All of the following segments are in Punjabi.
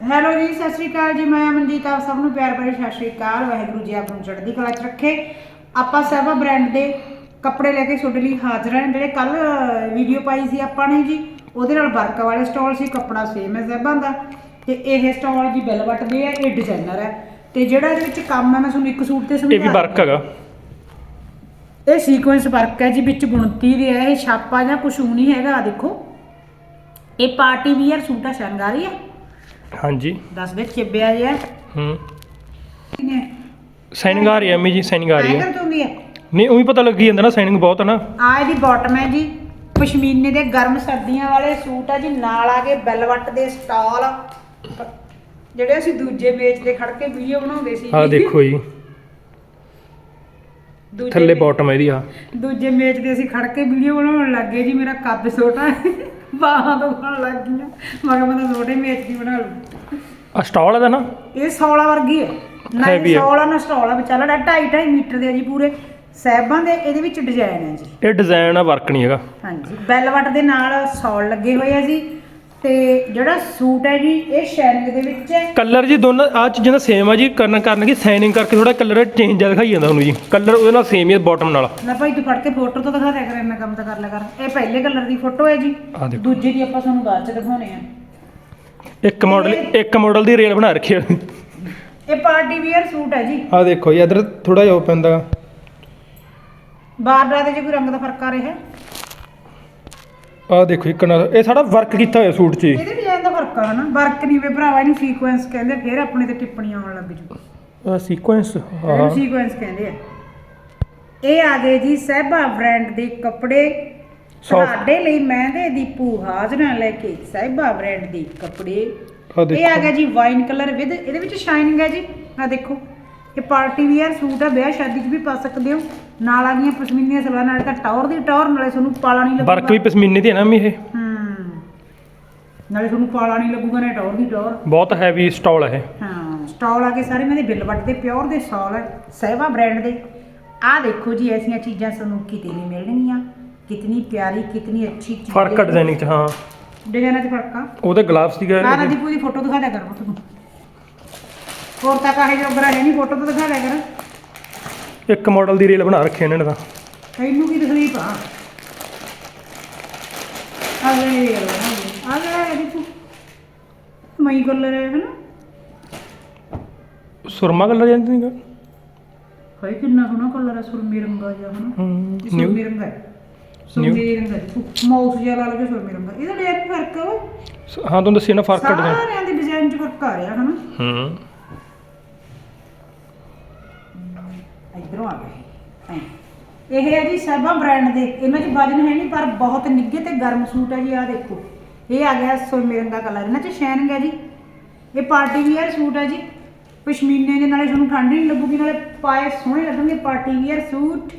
ਹੈਲੋ ਜੀ ਸਤਿ ਸ਼੍ਰੀ ਅਕਾਲ ਜੀ। ਮੈਂ ਅਮਨਜੀਤ ਆਪ ਸਭ ਨੂੰ ਪਿਆਰ ਭਰੀ ਸਤਿ ਸ਼੍ਰੀ ਅਕਾਲ। ਵਾਹਿਗੁਰੂ ਜੀ ਆਪ ਨੂੰ ਚੜ੍ਹਦੀ ਕਲਾ 'ਚ ਰੱਖੇ। ਆਪਾਂ ਸਹਿਬਾ ਬ੍ਰਾਂਡ ਦੇ ਕੱਪੜੇ ਲੈ ਕੇ ਤੁਹਾਡੇ ਲਈ ਹਾਜ਼ਰ ਹਾਂ। ਜਿਹੜੇ ਕੱਲ ਵੀਡੀਓ ਪਾਈ ਸੀ ਆਪਾਂ ਨੇ ਜੀ ਉਹਦੇ ਨਾਲ ਵਰਕ ਵਾਲੇ ਸਟਾਲ ਸੀ ਕੱਪੜਾ ਸੇਮ ਹੈ ਸਹਿਬਾਂ ਦਾ। ਤੇ ਇਹ ਸਟਾਲ ਜੀ ਬੈਲਵਟ ਦੇ ਹੈ ਇਹ ਡਿਜ਼ਾਈਨਰ ਹੈ। ਤੇ ਜਿਹੜਾ ਇਹਦੇ ਵਿੱਚ ਕੰਮ ਹੈ ਮੈਂ ਤੁਹਾਨੂੰ ਇੱਕ ਸੂਟ ਤੇ ਸਮਝਾ ਇਹ ਵੀ ਵਰਕ ਹੈਗਾ। ਇਹ ਸੀਕੁਐਂਸ ਵਰਕ ਹੈ ਜੀ ਵਿੱਚ ਬੁਣਤੀ ਦੇ ਹੈ ਇਹ ਛਾਪਾ ਜਾਂ ਕੁਛ ਨਹੀਂ ਹੈਗਾ ਦੇਖੋ। ਇਹ ਪਾਰਟੀ ਵੀਅਰ ਸੂਟ ਆ ਸ਼ਰੰਗਾਰੀ ਹੈ ਹਾਂਜੀ। ਦੱਸ ਦੇ ਚਿੱਬਿਆ ਜਿਹਾ। ਹੂੰ। ਕਿਨੇ? ਸਾਈਨਿੰਗ ਆ ਰਹੀ ਹੈ ਅੰਮੀ ਜੀ ਸਾਈਨਿੰਗ ਆ ਰਹੀ ਹੈ। ਤੁੰਦੀ ਹੈ। ਨਹੀਂ ਉਹੀ ਪਤਾ ਲੱਗੀ ਜਾਂਦਾ ਨਾ ਸਾਈਨਿੰਗ ਬਹੁਤ ਹੈ ਨਾ। ਆ ਇਹਦੀ ਬਾਟਮ ਹੈ ਜੀ। ਪਸ਼ਮੀਨੇ ਦੇ ਗਰਮ ਸਰਦੀਆਂ ਵਾਲੇ ਸੂਟ ਆ ਜੀ ਨਾਲ ਆ ਕੇ ਬੈਲਵਟ ਦੇ ਸਟਾਲ। ਜਿਹੜੇ ਅਸੀਂ ਦੂਜੇ ਮੇਜ਼ ਤੇ ਖੜ ਕੇ ਵੀਡੀਓ ਬਣਾਉਂਦੇ ਸੀ। ਆਹ ਦੇਖੋ ਜੀ। ਥੱਲੇ ਬਾਟਮ ਇਹਦੀ ਆ ਦੂਜੇ ਮੇਜ਼ ਤੇ ਅਸੀਂ ਖੜ ਕੇ ਵੀਡੀਓ ਬਣਾਉਣ ਲੱਗੇ ਜੀ ਮੇਰਾ ਕੱਦ ਛੋਟਾ। ਬਾਹਾਂ ਦੁਖਣ ਲੱਗ ਗਈਆਂ। ਮੈਂ ਕਿਹਾ ਮੈਂ ਤਾਂ ਛੋਟੇ ਦੀ ਬਣਾ ਲੂ ਆ ਸਟਾਲ ਇਹਦਾ ਨਾ? ਇਹ 16 ਵਰਗੀ ਹੈ। ਨਾ Heavy ਹੈ। 16 ਨਾ ਸਟਾਲ ਹੈ ਚੱਲ 2.5 2.5 ਮੀਟਰ ਦੇ ਆ ਜੀ ਪੂਰੇ। ਸਹਿਬਾਂ ਦੇ ਇਹਦੇ ਵਿੱਚ ਡਿਜ਼ਾਈਨ ਹੈ ਜੀ। ਇਹ ਡਿਜ਼ਾਈਨ ਆ ਵਰਕ ਨਹੀਂ ਹੈਗਾ। ਹਾਂਜੀ। ਬੈਲਵਟ ਦੇ ਨਾਲ ਸੌਲ ਲੱਗੇ ਹੋਏ ਆ ਜੀ। ਤੇ ਜਿਹੜਾ ਸੂਟ ਹੈ ਜੀ ਇਹ ਸ਼ੈਨਿੰਗ ਦੇ ਵਿੱਚ ਹੈ। ਕਲਰ ਜੀ ਦੋਨਾਂ ਆ ਚੀਜ਼ਾਂ ਦਾ ਸੇਮ ਆ ਜੀ ਕਰਨ ਕਰਨ ਕੀ ਸਾਈਨਿੰਗ ਕਰਕੇ ਥੋੜਾ ਕਲਰ ਚੇਂਜ ਜਿਹਾ ਦਿਖਾਈ ਜਾਂਦਾ ਤੁਹਾਨੂੰ ਜੀ। ਕਲਰ ਉਹਦੇ ਨਾਲ ਸੇਮ ਹੀ ਹੈ ਬਾਟਮ ਨਾਲ। ਲੈ ਭਾਈ ਤੂੰ ਫੜ ਕੇ ਫੋਟੋ ਤਾਂ ਦਿਖਾ ਦਿਆ ਕਰ ਇੰਨਾ ਕੰਮ ਤਾਂ ਕਰ ਲਿਆ ਕਰ। ਇਹ ਪਹਿਲੇ ਕਲਰ ਦੀ ਫੋਟੋ ਹੈ ਜੀ। ਆ ਦੇਖੋ। ਦੂਜੇ ਦੀ ਆਪਾਂ ਤੁਹਾਨੂੰ ਬਾਅਦ ਚ ਦਿਖਾਉਣੇ ਆ। ਇੱਕ ਮਾਡਲ ਇੱਕ ਮਾਡਲ ਦੀ ਰੇਲ ਬਣਾ ਰੱਖੀ ਹੈ ਇਹ ਪਾਰਟੀ ਵੀਅਰ ਸੂਟ ਹੈ ਜੀ। ਆ ਦੇਖੋ ਜੀ ਇਧਰ ਥੋੜਾ ਜਿਹਾ ਉਹ ਪੈਂਦਾ ਬਾਰਡਰਾਂ ਦੇ ਜੇ ਕੋਈ ਰੰਗ ਦਾ ਫ਼ਰਕ ਆ ਰਿਹਾ। ਹੈ ਆ ਦੇਖੋ ਇੱਕ ਨਾਲ ਇਹ ਸਾਡਾ ਵਰਕ ਕੀਤਾ ਹੋਇਆ ਸੂਟ 'ਚ ਜੀ। ਇਹਦੇ ਡਿਜ਼ਾਈਨ ਦਾ ਫ਼ਰਕ ਆ ਹਨਾ? ਵਰਕ ਨਹੀਂ ਵੇ ਭਰਾਵਾ ਇਹਨੂੰ ਸੀਕੁਐਂਸ ਕਹਿੰਦੇ ਫਿਰ ਆਪਣੇ ਤੇ ਟਿੱਪਣੀਆਂ ਆਉਣ ਲੱਗ ਜੂ ਆ ਸੀਕੁਐਂਸ ਇਹਨੂੰ ਹਾਂ ਸੀਕੁਐਂਸ ਕਹਿੰਦੇ ਆ। ਇਹ ਆ ਗਏ ਜੀ ਸਹਿਬਾ ਬ੍ਰਾਂਡ ਦੇ ਕੱਪੜੇ। Soft- ਤੁਹਾਡੇ ਲਈ ਮੈਂ ਦੇ ਦੀਪੂ ਹਾਜ਼ਰਾਂ ਲੈ ਕੇ ਸਹਿਬਾ ਬ੍ਰਾਂਡ ਦੇ ਕੱਪੜੇ। ਆ ਇਹ ਆ ਗਿਆ ਦੇਖੋ ਜੀ ਵਾਈਨ ਕਲਰ ਵਿਦ ਇਹਦੇ ਵਿੱਚ ਸ਼ਾਈਨਿੰਗ ਹੈ ਜੀ। ਆ ਦੇਖੋ। ਇਹ ਪਾਰਟੀ ਵੀਅਰ ਸੂਟ ਆ ਵਿਆਹ ਸ਼ਾਦੀ 'ਚ ਵੀ ਪਾ ਸਕਦੇ ਹੋ। ਨਾਲ ਆ ਗਈਆਂ ਪਸ਼ਮੀਨੀਆਂ ਸਲਵਾਰ ਨਾਲ ਤਾਂ ਟੌਰ ਦੀ ਟੌਰ ਨਾਲੇ ਤੁਹਾਨੂੰ ਪਾਲਾ ਨਹੀਂ ਲੱਗੂਗਾ। ਵਰਕ ਵੀ ਪਸ਼ਮੀਨੇ ਦੀ ਹੈ ਨਾ ਅੰਮੀ ਇਹ? ਹੂੰ। ਨਾਲੇ ਤੁਹਾਨੂੰ ਪਾਲਾ ਨਹੀਂ ਲੱਗੂਗਾ ਨਾ ਟੌਰ ਦੀ ਟੌਰ। ਬਹੁਤ ਹੈਵੀ ਸਟਾਲ ਹੈ ਹਾਂ ਸਟਾਲ ਆ ਕੇ ਸਾਰੇ ਮੇਰੇ ਬਿੱਲ ਵੱਟ ਦੇ ਪਿਓਰ ਦੇ ਸਟਾਲ ਹੈ ਸਹਿਵਾ ਬ੍ਰਾਂਡ ਦੇ। ਆਹ ਦੇਖੋ ਜੀ ਐਸੀਆਂ ਚੀਜ਼ਾਂ ਤੁਹਾਨੂੰ ਕਿਤੇ ਨਹੀਂ ਮਿਲਣਗੀਆਂ। ਕਿਤਨੀ ਪਿਆਰੀ ਕਿਤਨੀ ਅੱਛੀ ਚੀਜ਼ ਫ਼ਰਕ ਆ ਡਿਜ਼ਾਈਨਿੰਗ 'ਚ ਹਾਂ। ਡਿਜ਼ਾਈਨਾਂ 'ਚ ਫ਼ਰਕ ਆ। ਉਹਦੇ ਗਲਾਵਸ ਸੀਗਾ ਨਾ ਨਾ ਦੀ ਪੂਰੀ ਫੋਟੋ ਦਿਖਾ ਦਿਆ ਕਰ ਪੁੱਤ ਤੂੰ। ਹੋਰ ਤਾਂ ਕਾਹੇ ਜੋਗਰਾ ਹੈ ਨਹੀਂ ਫੋਟੋ ਤਾਂ ਦਿਖਾ ਦਿਆ ਕਰ। ਇੱਕ ਮਾਡਲ ਦੀ ਰੇਲ ਬਣਾ ਰੱਖੀ ਇਹਨਾਂ ਨੇ ਤਾਂ। ਤੈਨੂੰ ਕੀ ਤਕਲੀਫ ਆ? ਆ ਗਏ ਆ ਗਏ ਦੇਖੋ। ਮਈ ਕਲਰ ਹੈ ਹਨਾ? ਸੁਰਮਾ ਕਲਰ ਜਾਂਦੀ ਨਹੀਂ ਹਾਏ ਕਿੰਨਾ ਸੋਹਣਾ ਕਲਰ ਹੈ ਸੁਰਮੀ ਰੰਗਾ ਜਿਹਾ ਹਨਾ? ਹੂੰ ਇਹ ਸੁਰਮੀ ਰੰਗਾ ਹੈ। ਸੁਰਮੀ ਰੰਗਾ ਦੇਖੋ। ਮਾਊਸ ਜਿਹਾ ਲਾ ਲਓ ਸੁਰਮੀ ਰੰਗਾ। ਇਹਦਾ ਡਿਜ਼ਾਈਨ ਫ਼ਰਕ ਹੈ ਓਏ। ਹਾਂ ਤੁਹਾਨੂੰ ਦੱਸੀ ਨਾ ਫ਼ਰਕ ਆ ਡਿਜ਼ਾਈਨ ਸਾਰਿਆਂ ਦੇ ਡਿਜ਼ਾਈਨ 'ਚ ਫ਼ਰਕ ਆ ਰਿਹਾ ਹਨਾ? ਹੂੰ। ਇਧਰੋਂ ਐਂ। ਇਹ ਹੈ ਜੀ ਸਭਾ ਬ੍ਰਾਂਡ ਦੇ। ਇਹਨਾਂ 'ਚ ਵਜਨ ਹੈ ਨਹੀਂ, ਪਰ ਬਹੁਤ ਨਿੱਘੇ ਤੇ ਗਰਮ ਸੂਟ ਹੈ ਜੀ ਆ ਦੇਖੋ। ਇਹ ਆ ਗਿਆ ਸੁਰਮੀ ਕਲਰ। ਇਹਨਾਂ 'ਚ ਸ਼ੈਨਿੰਗ ਹੈ ਜੀ। ਇਹ ਪਾਰਟੀ ਵੀਅਰ ਸੂਟ ਹੈ ਜੀ। ਪਸ਼ਮੀਨੇ ਦੇ ਨਾਲੇ ਤੁਹਾਨੂੰ ਠੰਡ ਨਹੀਂ ਲੱਗੂਗੀ, ਨਾਲੇ ਪਾਏ ਸੋਹਣੇ ਲੱਗਣਗੇ ਪਾਰਟੀ ਵੀਅਰ ਸੂਟ।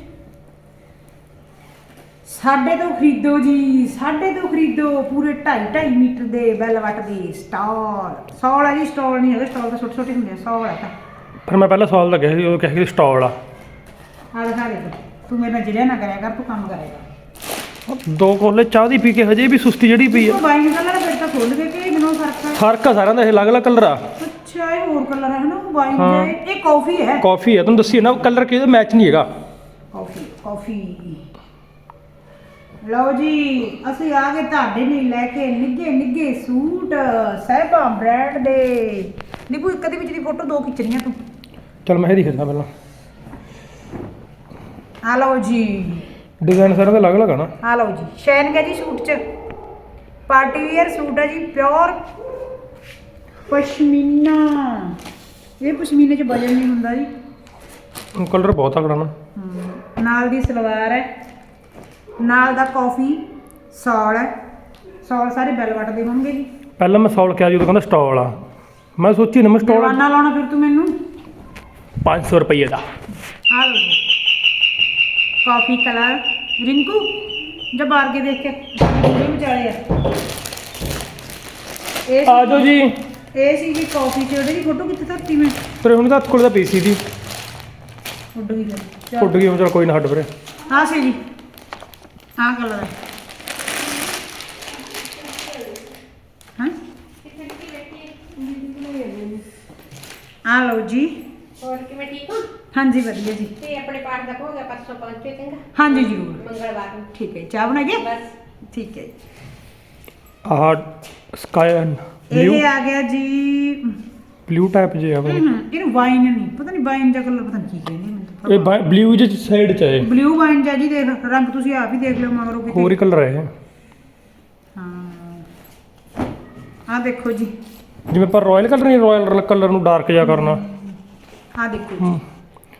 ਸਾਡੇ ਤੋਂ ਖਰੀਦੋ ਜੀ, ਸਾਡੇ ਤੋਂ ਖਰੀਦੋ। ਪੂਰੇ 2.5 2.5 ਮੀਟਰ ਦੇ ਬੈਲਵਟ ਦੀ ਸਟਾਲ। ਸੌਲ ਹੈ ਜੀ, ਸਟਾਲ ਨਹੀਂ ਹੈਗਾ, ਸਟਾਲ ਤਾਂ ਛੋਟੇ ਛੋਟੇ ਹੁੰਦੇ ਆ ਸੌਲ ਹੈ ਤਾਂ। ਪਰ ਮੈਂ ਪਹਿਲਾਂ ਸਵਾਲ ਲੱਗਿਆ ਸੀ, ਉਹ ਕਹਿ ਕੇ ਸਟਾਲ ਆ। ਆ ਦਿਖਾ ਦੇ ਤੂੰ। ਮੇਰੇ ਨਾਲ ਜਿਹੜਿਆ ਨਾ ਕਰਿਆ ਕਰ ਤੂੰ ਕੰਮ ਕਰੇਗਾ ਦੋ ਕੋਲੇ ਚਾਹ ਦੀ ਪੀ ਕੇ ਹਜੇ ਵੀ ਸੁਸਤੀ ਜਿਹੜੀ ਪਈ ਆ। ਤੂੰ ਵਾਈਨ ਕਲਰ ਫਿਰ ਤਾਂ ਖੋਲ ਕੇ ਕਿ ਮੈਨੂੰ ਫ਼ਰਕ ਹੈ ਫ਼ਰਕ ਆ ਸਾਰਿਆਂ ਦਾ ਇਹ ਅਲੱਗ-ਅਲੱਗ ਕਲਰ ਆ। ਅੱਛਾ ਇਹ ਹੋਰ ਕਲਰ ਹੈ ਨਾ ਵਾਈਨ ਹਾਂ। ਜੇ ਇਹ ਕਾਫੀ ਹੈ। ਕਾਫੀ ਆ ਤੁਹਾਨੂੰ ਦੱਸੀ ਨਾ ਕਲਰ ਕਿਹਦਾ ਮੈਚ ਨਹੀਂ ਹੈਗਾ। ਕਾਫੀ ਕਾਫੀ। ਲਓ ਜੀ ਅਸੀਂ ਆ ਗਏ ਤੁਹਾਡੇ ਲਈ ਲੈ ਕੇ ਨਿੱਗੇ ਨਿੱਗੇ ਸੂਟ ਸਹਿਬਾ ਬ੍ਰਾਂਡ ਦੇ। ਨਿਪੂ ਇੱਕ ਦੇ ਵਿੱਚ ਦੀ ਫੋਟੋ ਦੋ ਖਿੱਚਣੀਆਂ ਤੂੰ। ਚਲ ਮੈਂ ਇਹ ਦਿਖਦਾ ਪਹਿਲਾਂ। ਆ ਲਓ ਜੀ। ਡਿਜ਼ਾਈਨ ਸਾਰਿਆਂ ਦਾ ਅਲੱਗ-ਅਲੱਗ ਆ ਨਾ। ਆ ਲਓ ਜੀ। ਸ਼ੈਨ ਹੈ ਜੀ ਸੂਟ ਚ? ਪਾਰਟੀ ਵੀਅਰ ਸੂਟ ਹੈ ਜੀ ਪਿਓਰ ਪਸ਼ਮੀਨਾ। ਇਹ ਪਸ਼ਮੀਨੇ ਚ ਵਜਨ ਨਹੀਂ ਹੁੰਦਾ ਜੀ। ਕਲਰ ਬਹੁਤ ਤਕੜਾ ਨਾ। ਹਮ, ਨਾਲ ਦੀ ਸਲਵਾਰ ਹੈ। ਨਾਲ ਦਾ ਕਾਫੀ ਸੌਲ ਹੈ। ਸੌਲ ਸਾਰੇ ਬੈਲਵਟ ਦੇ ਹੋਣਗੇ ਜੀ। ਪਹਿਲਾਂ ਮੈਂ ਸੌਲ ਕਿਹਾ ਜਦੋਂ ਕਹਿੰਦਾ ਸਟਾਲ ਆ। ਮੈਂ ਸੋਚੀ ਨਾ ਮੈਂ ਸਟਾਲ ਲਾਉਣਾ ਫਿਰ ਤੂੰ ਮੈਨੂੰ? 500 ਰੁਪਏ ਦਾ। ਆ ਲਓ ਜੀ। ਕਾਫੀ ਕਲਰ ਰਿੰਕੂ ਜਬ ਬਾਹਰ ਕੇ ਦੇਖ ਕੇ। ਇਹ ਵਿਚਾਲੇ ਆ। ਇਹ ਆ ਜਾਓ ਜੀ। ਇਹ ਸੀ ਜੀ ਕਾਫੀ ਚ ਉਹਦੇ ਦੀ। ਫੋਟੋ ਕਿੱਥੇ ਧਰਤੀ ਮੈਂ? ਪਰ ਹੁਣ ਤਾਂ ਹੱਥ ਕੋਲ ਦਾ ਪਈ ਸੀ ਦੀ ਉੱਡ ਗਈ ਫਿਰ ਉੱਡ ਗਈ ਹੁਣ ਚਲ ਕੋਈ ਨਾ ਹੱਡ ਪਰੇ ਹਾਂ ਸੀ ਜੀ। ਆਹ ਕਲਰ ਹੈ ਹਾਂ? ਆ ਲਓ ਜੀ। ਹੋਰ ਕਿਵੇਂ ਠੀਕ ਹੋ? ਹਾਂਜੀ ਵਧੀਆ ਜੀ। ਤੇ ਆਪਣੇ ਪਾਠ ਦਾ ਹੋ ਗਿਆ ਪਰਸੋਂ ਪਹੁੰਚੇ ਚੰਗਾ। ਹਾਂਜੀ ਜ਼ਰੂਰ। ਮੰਗਲਵਾਰ ਨੂੰ। ਠੀਕ ਹੈ ਚਾਹ ਬਣਾਈਏ? ਬਸ। ਠੀਕ ਹੈ ਆਹ ਸਕਾਈ ਬਲੂ ਇਹ ਆ ਗਿਆ ਜੀ। ਬਲੂ ਟਾਈਪ ਜੇ ਆ ਬਈ ਹਮ, ਇਹਨੂੰ ਵਾਈਨ ਨਹੀਂ ਪਤਾ ਨਹੀਂ ਵਾਈਨ ਦਾ ਕਲਰ ਪਤਾ ਨਹੀਂ ਕੀ ਕਹਿੰਦੇ ਮੈਨੂੰ ਇਹ ਬਲੂ ਜਿਹੀ ਸਾਈਡ ਚ ਹੈ। ਬਲੂ ਵਾਈਨ ਜਾ ਜੀ ਦੇਖ ਰੰਗ ਤੁਸੀਂ ਆਪ ਹੀ ਦੇਖ ਲਿਓ ਮਗਰੋਂ ਹੋਰ ਹੀ ਕਿਤੇ ਕਲਰ ਹੈ ਹਾਂ। ਆ ਦੇਖੋ ਜੀ। ਜਿਵੇਂ ਪਰ ਰਾਇਲ ਕਲਰ ਨਹੀਂ ਰਾਇਲ ਕਲਰ ਨੂੰ ਡਾਰਕ ਜਿਹਾ ਕਰਨਾ। ਆ ਦੇਖੋ ਜੀ।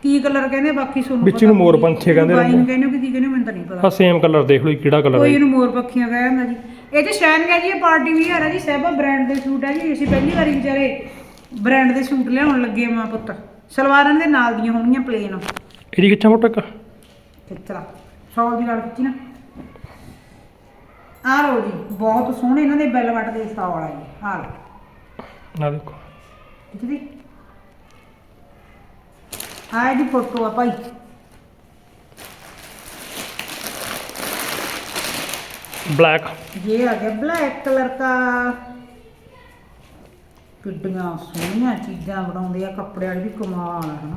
ਕੀ ਕਲਰ ਕਹਿੰਦੇ ਬਾਕੀ ਤੁਹਾਨੂੰ ਵਿੱਚ ਨੂੰ ਮੋਰ ਪੰਛੀ ਕਹਿੰਦੇ ਵਾਈਨ ਰਹਿੰਦੇ। ਕਹਿੰਦੇ ਕਿ ਕੀ ਕਹਿੰਦੇ ਮੈਨੂੰ ਤਾਂ ਨਹੀਂ ਪਤਾ। ਆ ਸੇਮ ਕਲਰ ਦੇਖ ਲਓ ਜੀ ਕਿਹੜਾ ਕਲਰ ਕੋਈ ਹੈ ਇਹਨੂੰ ਮੋਰ ਪੱਖੀਆਂ ਕਹਿ ਜਾਂਦਾ ਜੀ। ਇਹ ਤੇ ਸ਼ਾਇਨ ਹੈ ਜੀ ਇਹ ਪਾਰਟੀ ਵੀਅਰ ਹੈ ਜੀ ਸਹਿਬਾ ਬ੍ਰਾਂਡ ਦੇ ਸੂਟ ਹੈ ਜੀ। ਅਸੀਂ ਪਹਿਲੀ ਵਾਰੀ ਵਿਚਾਰੇ ਬ੍ਰਾਂਡ ਦੇ ਸੂਟ ਲਿਆਉਣ ਲੱਗੇ ਮਾਂ ਪੁੱਤ। ਸਲਵਾਰਾਂ ਦੇ ਨਾਲ ਦੀਆਂ ਹੋਣਗੀਆਂ ਪਲੇਨ ਇਹਦੀ ਕਿੱਥਾ ਮੋਟਾ ਕ? ਖਿੱਚਲਾ ਸ਼ਾਲ ਦੀ ਨਾਲ ਖਿੱਚੀ ਨਾ। ਆ ਲਓ ਜੀ ਬਹੁਤ ਸੋਹਣੇ ਇਹਨਾਂ ਦੇ ਬੈਲ ਵੱਟ ਦੇ ਸ਼ਾਲ ਆ ਜੀ। ਆ ਲਓ। ਨਾ ਦੇਖੋ। ਖਿੱਚਦੀ ਆ ਇਹਦੀ ਫੋਟੋ ਆ ਭਾਈ ਬਲੈਕ ये आ गया ब्लैक कलर का ਕਿੱਡੀਆਂ ਸੋਹਣੀਆਂ ਚੀਜ਼ਾਂ ਬਣਾਉਂਦੇ ਆ ਕੱਪੜੇ ਵਾਲੀ ਵੀ ਕਮਾਲ ਆ ਹਨਾ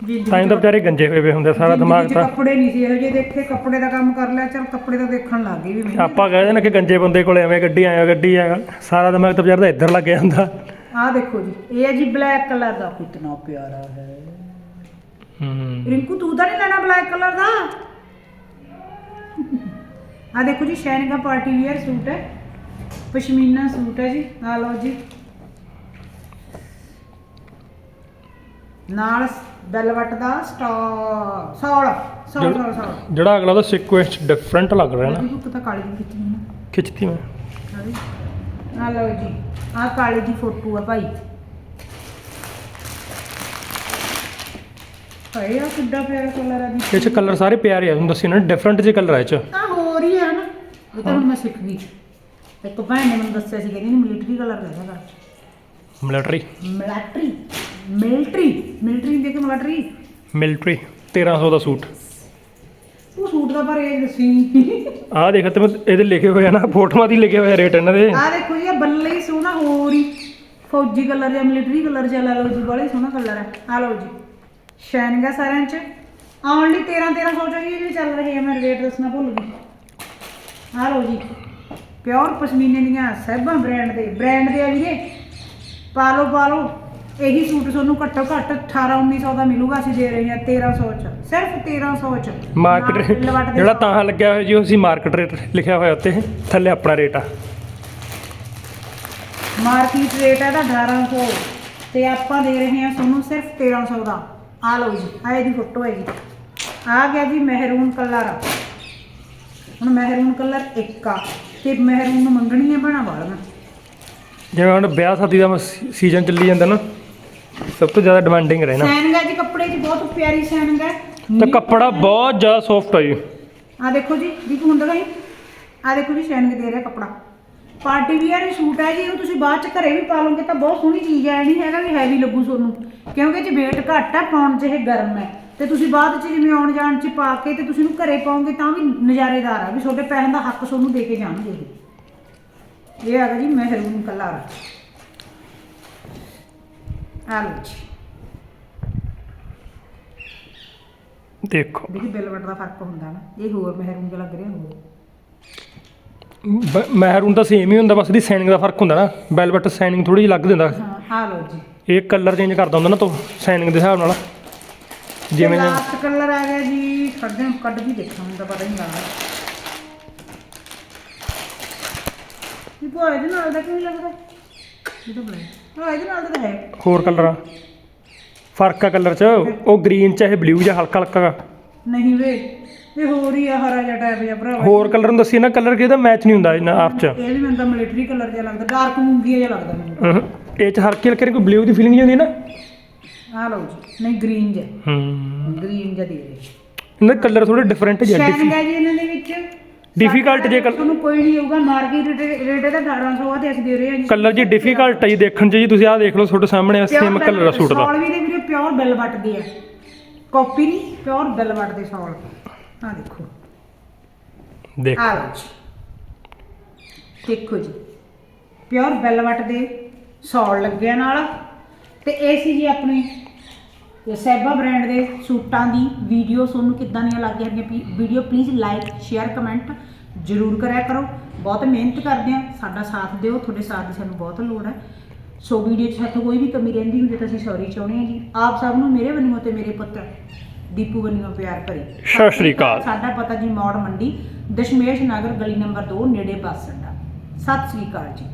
ਜ਼ਿੰਦਗੀ ਤਾਂ ਹੀ ਤਾਂ ਵਿਚਾਰੇ ਗੰਜੇ ਹੋਏ ਵੇ ਹੁੰਦੇ ਆ, ਸਾਰਾ ਜ਼ਿੰਦਗੀ ਦਿਮਾਗ 'ਚ ਤਾਂ ਕੱਪੜੇ ਨਹੀਂ ਸੀ ਇਹੋ ਜਿਹੇ ਦੇਖੇ ਕੱਪੜੇ ਦਾ ਕੰਮ ਕਰ ਲਿਆ ਚਲ ਕੱਪੜੇ ਤਾਂ ਦੇਖਣ ਲੱਗ ਗਏ ਵੀ ਮਹਿੰਗੇ ਆਪਾਂ ਕਹਿੰਦੇ ਨੇ ਕਿ ਗੰਜੇ ਬੰਦੇ ਕੋਲੇ ਐਵੇਂ ਗੱਡੀ ਆਇਆ ਗੱਡੀ ਆਇਆ ਸਾਰਾ ਦਿਮਾਗ ਤਾਂ ਵਿਚਾਰ ਦਾ ਇੱਧਰ ਲੱਗ ਜਾਂਦਾ ਆਹ ਦੇਖੋ ਜੀ ਇਹ ਹੈ ਜੀ ਬਲੈਕ ਕਲਰ ਦਾ। ਕਿੰਨਾ ਪਿਆਰਾ ਹੈ। ਹੂੰ। ਰਿੰਕੂ ਤੂੰ ਤਾਂ ਨਹੀਂ ਲੈਣਾ ਬਲੈਕ ਕਲਰ ਦਾ? ਆ ਦੇਖੋ ਜੀ ਸ਼ੈਨਿਕਾ ਪਾਰਟੀ ਵੀਅਰ ਸੂਟ ਹੈ। ਪਸ਼ਮੀਨਾ ਸੂਟ ਹੈ ਜੀ ਆ ਲਓ ਜੀ। ਨਾਲ ਬੈਲਵਟ ਦਾ ਸਟਾ ਸੌਲ ਸੌਲ ਸੌਲ ਸੌਲ। ਜਿਹੜਾ ਅਗਲਾ ਦਾ ਸੀਕੁਐਂਸ ਡਿਫਰੈਂਟ ਲੱਗ ਰਿਹਾ ਨਾ। ਹੁੱਕ ਤਾਂ ਕਾਲੀ ਦੀ ਖਿੱਚੀ ਹੈ ਨਾ। ਖਿੱਚਤੀ ਮੈਂ। ਵੀ। ਆ ਲਓ ਜੀ ਆ ਕਾਲੀ ਦੀ ਫੋਟੋ ਆ ਭਾਈ। ਹਾਏ ਆ ਕਿੱਡਾ ਪਿਆਰਾ ਕਲਰ ਆ ਦੀ ਇਹ ਚ ਕਲਰ ਸਾਰੇ ਪਿਆਰੇ ਆ ਤੁਹਾਨੂੰ ਦੱਸੀ ਨਾ ਡਿਫਰੈਂਟ ਜਿਹੇ ਕਲਰ ਆ ਇਹ ਚ। ਆ ਹੋ ਰਹੀ ਹੈ ਨਾ ਇਹ ਤਾਂ ਹੁਣ ਮੈਂ ਸਿੱਖ ਗਈ ਇੱਕ ਭੈਣ ਨੇ ਮੈਨੂੰ ਦੱਸਿਆ ਸੀ ਕਹਿੰਦੀ ਮਿਲਟਰੀ ਕਲਰ ਕਹਿੰਦਾ ਕਰ ਮਿਲਟਰੀ ਮਿਲਟਰੀ ਮਿਲਟਰੀ ਮਿਲਟਰੀ ਦੇ ਕੇ ਮਿਲਟਰੀ ਮਿਲਟਰੀ 1300 ਦਾ ਸੂਟ। ਦਾ ਪਰ ਇਹ ਦੱਸੀ ਆਹ ਦੇਖ ਤੇ ਮੈਂ ਇਹਦੇ ਲਿਖੇ ਹੋਏ ਆ ਨਾ ਫੋਟੋਆਂ ਦੀ ਲਿਖੇ ਹੋਏ ਆ ਰੇਟ ਇਹਨਾਂ ਦੇ। ਆ ਦੇਖੋ ਜੀ ਇਹ ਬੱਲੇ ਹੀ ਸੋਹਣਾ ਹੋਰ ਹੀ। ਫੌਜੀ ਕਲਰ ਜਾਂ ਮਿਲਟਰੀ ਕਲਰ ਜਿਹਾ ਲੈ ਲਓ ਜੀ ਬੜਾ ਹੀ ਸੋਹਣਾ ਕਲਰ ਹੈ। ਆ ਲਓ ਜੀ ਸ਼ੈਨਗਾ ਸਾਰਿਆਂ ਚ। ਆਉਣ ਲਈ 13 1300 ਚ ਇਹ ਜਿਹੜੇ ਚੱਲ ਰਹੇ ਆ ਮੈਂ ਰੇਟ ਦੱਸਣਾ ਭੁੱਲ ਗਈ। ਆ ਲਓ ਜੀ ਪਿਓਰ ਪਸ਼ਮੀਨੇ ਦੀਆਂ ਸਹਿਬਾਂ ਬ੍ਰਾਂਡ ਦੇ। ਬ੍ਰਾਂਡ ਦੇ ਆ ਵੀਰੇ। ਪਾ ਲਓ ਪਾ ਲਓ। ਇਹੀ ਸੂਟ ਤੁਹਾਨੂੰ ਘੱਟੋ ਘੱਟ 18 1900 ਦਾ ਮਿਲੂਗਾ ਅਸੀਂ ਦੇ ਰਹੇ ਹਾਂ 1300 ਚ। ਸਿਰਫ 1300 ਚ। ਮਾਰਕੀਟ ਜਿਹੜਾ ਤਾਂ ਲੱਗਿਆ ਹੋਇਆ ਜੀ ਉਹ ਅਸੀਂ ਮਾਰਕੀਟ ਰੇਟ ਲਿਖਿਆ ਹੋਇਆ ਉੱਤੇ। ਥੱਲੇ ਆਪਣਾ ਰੇਟ ਆ। ਮਾਰਕੀਟ ਰੇਟ ਹੈ ਦਾ 1800 ਤੇ ਆਪਾਂ ਦੇ ਰਹੇ ਹਾਂ ਤੁਹਾਨੂੰ ਸਿਰਫ 1300 ਦਾ। ਆ ਲਓ ਜੀ ਆ ਇਹਦੀ ਫੋਟੋ ਹੈ ਜੀ। ਆ ਗਿਆ ਜੀ ਮਹਿਰੂਨ ਕਲਰ। ਹੁਣ ਮਹਿਰੂਨ ਕਲਰ ਇੱਕ ਆ। ਤੇ ਮਹਿਰੂਨ ਮੰਗਣੀਆਂ ਬਣਾ ਵਾਲੀਆਂ। ਜਿਵੇਂ ਹੁਣ ਵਿਆਹ ਸ਼ਾਦੀ ਦਾ ਸੀਜ਼ਨ ਚੱਲੀ ਜਾਂਦਾ ਨਾ। ਸਭ ਤੋਂ ਜ਼ਿਆਦਾ ਡਿਮਾਂਡਿੰਗ ਰਹਿਣਾ ਸੈਨਗਾ ਜੀ ਕੱਪੜੇ 'ਚ ਬਹੁਤ ਪਿਆਰੀ ਸੈਨਗਾ ਤੇ ਕੱਪੜਾ ਬਹੁਤ ਜ਼ਿਆਦਾ ਸੌਫਟ ਆ ਜੀ। ਆ ਦੇਖੋ ਜੀ ਦੀਪੂ ਹੁੰਦਾ ਗਈ ਆ ਦੇਖੋ ਜੀ ਸੈਨਗ ਦੇ ਰਿਹਾ ਕੱਪੜਾ। ਪਾਰਟੀ ਵੀਅਰ ਸੂਟ ਹੈ ਜੀ ਇਹਨੂੰ ਤੁਸੀਂ ਬਾਅਦ ਚ ਘਰੇ ਵੀ ਪਾ ਲਓਗੇ ਤਾਂ ਬਹੁਤ ਸੋਹਣੀ ਚੀਜ਼ ਹੈ। ਨਹੀਂ ਹੈਗਾ ਵੀ ਹੈਵੀ ਲੱਗੂ ਤੁਹਾਨੂੰ ਕਿਉਂਕਿ 'ਚ weight ਘੱਟ ਹੈ ਪਾਉਣ 'ਚ ਇਹ ਗਰਮ ਹੈ। ਤੇ ਤੁਸੀਂ ਬਾਅਦ 'ਚ ਜਿਵੇਂ ਆਉਣ ਜਾਣ 'ਚ ਪਾ ਕੇ ਤੇ ਤੁਸੀਂ ਇਹਨੂੰ ਘਰੇ ਪਾਓਗੇ ਤਾਂ ਵੀ ਨਜ਼ਾਰੇਦਾਰ ਆ ਵੀ ਤੁਹਾਡੇ ਪੈਸਿਆਂ ਦਾ ਹੱਕ ਤੁਹਾਨੂੰ ਦੇ ਕੇ ਜਾਣਗੇ ਇਹ। ਇਹ ਹੈਗਾ ਜੀ ਮਹਿਰੂਨ ਕਲਰ। ਆ ਲਓ ਜੀ। ਦੇਖੋ। ਦੇਖੀ ਬਿਲਵਟ ਦਾ ਫ਼ਰਕ ਹੁੰਦਾ ਨਾ ਇਹ ਹੋਰ ਮਹਿਰੂਨ ਜਿਹਾ ਲੱਗ ਰਿਹਾ ਹੋਰ। ਬ- ਮਹਿਰੂਨ ਤਾਂ ਸੇਮ ਹੀ ਹੁੰਦਾ ਬਸ ਇਹਦੀ ਸਾਈਨਿੰਗ ਦਾ ਫ਼ਰਕ ਹੁੰਦਾ ਨਾ। ਵੈਲਵਟ ਸਾਈਨਿੰਗ ਥੋੜੀ ਜਿਹੀ ਲੱਗ ਦਿੰਦਾ। ਹਾਂ ਆ ਲਓ ਜੀ। ਇਹ ਕਲਰ ਚੇਂਜ ਕਰਦਾ ਹੁੰਦਾ ਨਾ ਤੋਂ ਸਾਈਨਿੰਗ ਦੇ ਹਿਸਾਬ ਨਾਲ। ਜਿਵੇਂ ਜਿਵੇਂ ਲਾਸਟ ਕਲਰ ਆ ਗਿਆ ਜੀ ਕੱਢਦੇ ਹਾਂ, ਕੱਢ ਵੀ ਦੇਖਾਂ ਮੈਨੂੰ ਤਾਂ ਪਤਾ ਨਹੀਂ ਲੱਗਦਾ। ਇਹ ਭੋਏ ਇਹਦੇ ਨਾਲ ਦਾ ਕਿਉਂ ਲੱਗਦਾ? ਇਹ ਤਾਂ ਬਲੈਕ। ਹਾਂ ਇਹਦੇ ਨਾਲ ਦਾ ਤਾਂ ਹੈ। ਹੋਰ ਕਲਰ ਫ਼ਰਕ ਆ ਕਲਰ ਚ? ਉਹ ਗ੍ਰੀਨ ਚ ਇਹ ਬਲੂ ਜਿਹਾ ਹਲਕਾ ਹਲਕਾ? ਨਹੀਂ ਵੇ ਇਹ ਹੋਰ ਹੀ ਆ ਹਰਾ ਜਿਹਾ ਟਾਈਪ ਜਿਹਾ ਭਰਾਵਾ। ਹੋਰ ਕਲਰ ਨੂੰ ਦੱਸੀ ਨਾ ਕਲਰ ਕਿਹਦਾ ਮੈਚ ਨਹੀਂ ਹੁੰਦਾ ਇਹਨਾਂ ਆਪ ਚ। ਇਹ ਵੀ ਮੈਨੂੰ ਤਾਂ ਮਿਲਟਰੀ ਕਲਰ ਜਿਹਾ ਲੱਗਦਾ ਡਾਰਕ ਮੂੰਗੀਆ ਜਿਹਾ ਲੱਗਦਾ ਮੈਨੂੰ। ਅਹੰ। ਇਹ ਚ ਹਲਕੀ ਹਲਕੀ ਕੋਈ ਬਲੂ ਦੀ ਫੀਲਿੰਗ ਨਹੀਂ ਹੁੰਦੀ ਨਾ? ਆ ਲਓ ਜੀ ਨਹੀਂ ਗ੍ਰੀਨ ਜਿਹਾ। ਹੂੰ। ਗ੍ਰੀਨ ਜਿਹਾ ਦੇ ਰਹੇ ਇਹਨਾਂ ਕਲਰ ਥੋੜੇ ਡਿਫਰੈਂਟ ਜਿਹਾ ਸ਼ੈਨ ਹੈ ਜੀ ਇਹਨਾਂ ਦੇ ਵਿੱਚ? Difficult ਜੇ ਤੁਹਾਨੂੰ ਕੋਈ ਨਹੀਂ ਹੋਊਗਾ ਮਾਰਕੀਟ ਰੇਟ ਇਹਦਾ 1800 ਆ ਤੇ ਅਸੀਂ ਦੇ ਰਹੇ ਹਾਂ ਜੀ। ਕਲਰ ਜੀ ਡਿਫਿਕਲਟ ਹੈ ਜੀ ਦੇਖਣ ਚ ਜੀ ਤੁਸੀਂ ਆਹ ਦੇਖ ਲਓ ਤੁਹਾਡੇ ਸਾਹਮਣੇ ਸੇਮ ਕਲਰ ਆ ਸੂਟ ਦਾ। ਸੌਲ ਵੀ ਦੇ ਵੀਰੇ ਪਿਓਰ ਬਿੱਲ ਵੱਟਦੇ ਆ। ਕਾਪੀ ਨਹੀਂ ਪਿਓਰ ਬਿੱਲ ਵੱਟਦੇ ਸੌਲ ਆ ਦੇਖੋ। ਦੇਖ। ਆ ਲਓ ਜੀ। ਦੇਖੋ ਜੀ। ਪਿਓਰ ਬਿੱਲ ਵੱਟਦੇ ਸੌਲ ਲੱਗਿਆ ਨਾਲ। ਤੇ ਇਹ ਸੀ ਜੀ ਆਪਣੇ ਤੇ ਸੈਬਾ ਬ੍ਰਾਂਡ ਦੇ ਸੂਟਾਂ ਦੀ ਵੀਡੀਓ ਤੁਹਾਨੂੰ ਕਿੱਦਾਂ ਦੀਆਂ ਲੱਗਦੀਆਂ ਨੇ? Video please like share comment ਜ਼ਰੂਰ ਕਰਿਆ ਕਰੋ। ਬਹੁਤ ਮਿਹਨਤ ਕਰਦੇ ਆ। ਸਾਡਾ ਸਾਥ ਦਿਓ। ਤੁਹਾਡੇ ਸਾਥ ਦੀ ਸਾਨੂੰ ਬਹੁਤ ਲੋੜ ਹੈ। ਸੋ ਵੀਡੀਓ 'ਚ ਸਾਥੋਂ ਕੋਈ ਵੀ ਕਮੀ ਰਹਿੰਦੀ ਹੁੰਦੀ ਤਾਂ ਅਸੀਂ ਸੌਰੀ ਚਾਹੁੰਦੇ ਹਾਂ ਜੀ। ਆਪ ਸਭ ਨੂੰ ਮੇਰੇ ਵੱਲੋਂ ਤੇ ਮੇਰੇ ਪੁੱਤਰ ਦੀਪੂ ਵੱਲੋਂ ਪਿਆਰ ਭਰੀ। ਸਤਿ ਸ਼੍ਰੀ ਅਕਾਲ। ਸਾਡਾ ਪਤਾ ਜੀ ਮੌੜ ਮੰਡੀ ਦਸ਼ਮੇਸ਼ ਨਗਰ ਗਲੀ ਨੰਬਰ 2 ਨੇੜੇ ਬੱਸ ਅੱਡਾ। ਸਤਿ ਸ੍ਰੀ ਅਕਾਲ ਜੀ।